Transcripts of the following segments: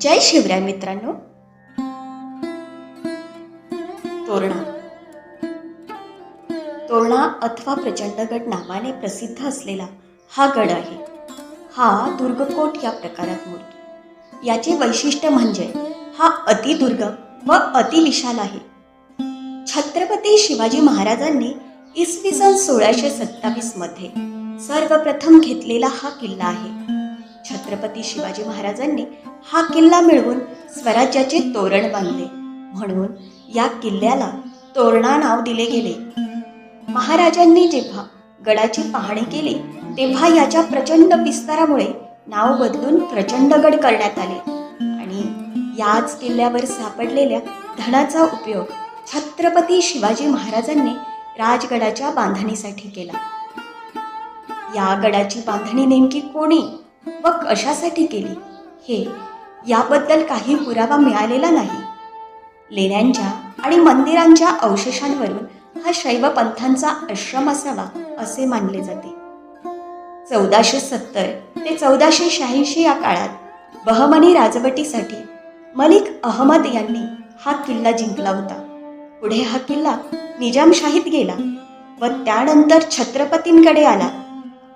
जय शिवराय मित्रांनो. तोरणा. तोरणा अथवा प्रचंडगड नावाने प्रसिद्ध असलेला हा गड आहे. हा दुर्गकोट या प्रकारात मोडतो याचे वैशिष्ट्य म्हणजे हा अतिदुर्गम व अतिविशाल आहे. छत्रपती शिवाजी महाराजांनी इसवी सन सोळाशे सत्तावीसमध्ये सर्वप्रथम घेतलेला हा किल्ला आहे. छत्रपती शिवाजी महाराजांनी हा किल्ला मिळवून स्वराज्याचे तोरण बांधले. म्हणून या किल्ल्याला तोरणा नाव दिले गेले. महाराजांनी जेव्हा गडाची पाहणी केली तेव्हा याच्या प्रचंड विस्तारामुळे नाव बदलून प्रचंडगड करण्यात आले. आणि याच किल्ल्यावर सापडलेल्या धनाचा उपयोग छत्रपती शिवाजी महाराजांनी राजगडाच्या बांधणीसाठी केला. या गडाची बांधणी नेमकी कोणी व कशासाठी केली? हे याबद्दल काही पुरावा मिळालेला नाही. लेण्यांच्या आणि मंदिरांच्या अवशेषांवरून हा शैव पंथांचा आश्रम असावा असे मानले जाते. चौदाशे सत्तर ते चौदाशे शहाऐंशी या काळात बहमनी राजवटीसाठी मलिक अहमद यांनी हा किल्ला जिंकला होता. पुढे हा किल्ला निजामशाहीत गेला व त्यानंतर छत्रपतींकडे आला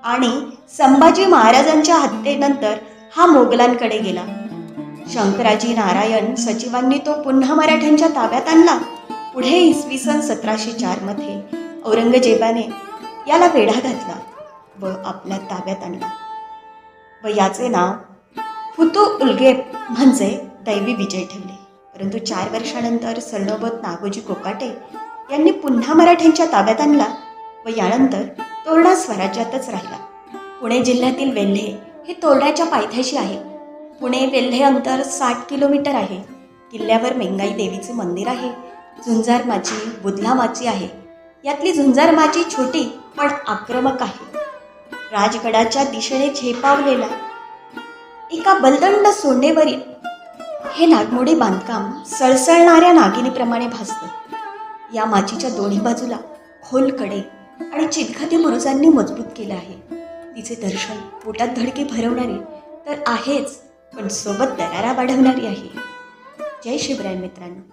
आणि संभाजी महाराजांच्या हत्येनंतर हा मोगलांकडे गेला. शंकराजी नारायण सचिवांनी तो पुन्हा मराठ्यांच्या ताब्यात आणला. पुढे इसवी सन सतराशे चारमध्ये औरंगजेबाने याला वेढा घातला व आपल्या ताब्यात आणला. व याचे नाव फुतू उल्गेब म्हणजे दैवी विजय ठेवले. परंतु चार वर्षानंतर सरनोबत नागोजी कोकाटे यांनी पुन्हा मराठ्यांच्या ताब्यात आणला व यानंतर तोरणा स्वराज्यातच राहिला. पुणे जिल्ह्यातील वेल्हे हे तोरड्याच्या पायथ्याशी आहे. पुणे वेल्हे अंतर साठ किलोमीटर आहे. किल्ल्यावर मेंगाई देवीचे मंदिर आहे. झुंजार माची बुधला माची आहे. यातली झुंजार माची छोटी पण आक्रमक आहे. राजगडाच्या दिशेने झेपावलेला एका बलदंड सोंडेवरील हे नागमोडी बांधकाम सळसळणाऱ्या नागिनीप्रमाणे भासतं. या माचीच्या दोन्ही बाजूला खोलकडे आणि चितखाती बुरुजांनी मजबूत केलं आहे. तिचे दर्शन पोटात धडके भरवणारी तर आहेच पण सोबत दरारा वाढवणारी आहे. जय शिवराय मित्रांनो.